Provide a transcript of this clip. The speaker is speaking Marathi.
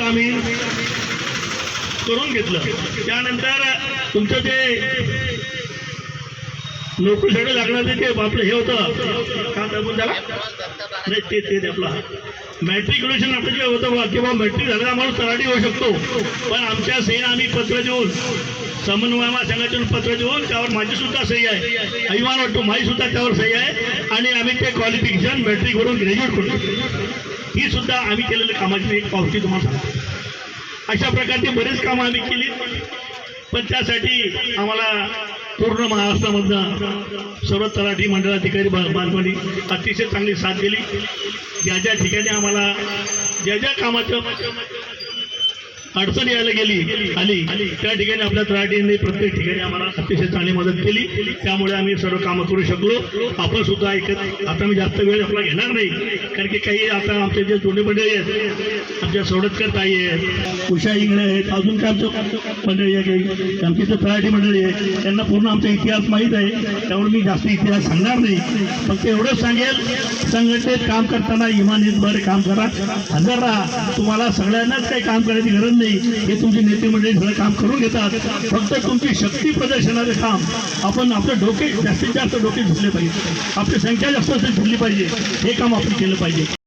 आम्ही करून घेतलं. त्यानंतर तुमचं जे नोकरीसाठी लागणार ते आपलं हे होतं. का दाबून त्याला नाही ते ते ते मॅट्रिक मॅट्रिक्युलेशन आपलं जे होतं बा किंवा मॅट्रिक झालं आम्हाला तराटी होऊ शकतो. पण आमच्या सहीनं आम्ही पत्र देऊन समन्वय महासंघातून पत्र देऊन त्यावर माझी सुद्धा सही आहे. अभिमान वाटतो माझी सुद्धा त्यावर सही आहे. आणि आम्ही ते क्वालिफिकेशन मॅट्रिकवरून ग्रॅज्युएट करतो ही सुद्धा आम्ही केलेल्या कामाची एक पावती तुम्हाला अशा प्रकारची बरेच कामं आम्ही केली पण त्यासाठी आम्हाला पूर्ण महाराष्ट्रामधला सर्व तलाठी मंडळाधिकारी बा- अतिशय चांगली साथ दिली. ज्या ज्या ठिकाणी आम्हाला ज्या ज्या कामाचं अडचण यायला गेली आली त्या ठिकाणी आपल्या तलाठीने प्रत्येक ठिकाणी आम्हाला अतिशय चांगली मदत केली. त्यामुळे आम्ही सर्व कामं करू शकलो. आपण सुद्धा ऐकत आता मी जास्त वेळ आपला घेणार नाही. कारण की काही आता आमचे जे जुने मंडळी आहेत आमच्या सोडतकर ताई आहेत उषा इंगळे आहेत अजून काय आमचं मंडळी आहे आमची इथं तलाठी मंडळी आहे त्यांना पूर्ण आमचा इतिहास माहीत आहे. त्यामुळे मी जास्त इतिहास सांगणार नाही. फक्त एवढंच सांगेल संघटनेत काम करताना इमानीतद्वारे काम करा. हजर राहा. तुम्हाला सगळ्यांनाच काही काम करायची गरज नाही. हे तुमचे नेते मंडळी सगळं काम करून घेतात. फक्त तुमची शक्ती प्रदर्शनाचे काम आपण आपलं डोके जास्तीत जास्त डोके झुटले पाहिजे. आपली संख्या जास्त झुलली पाहिजे. हे काम आपण केलं पाहिजे.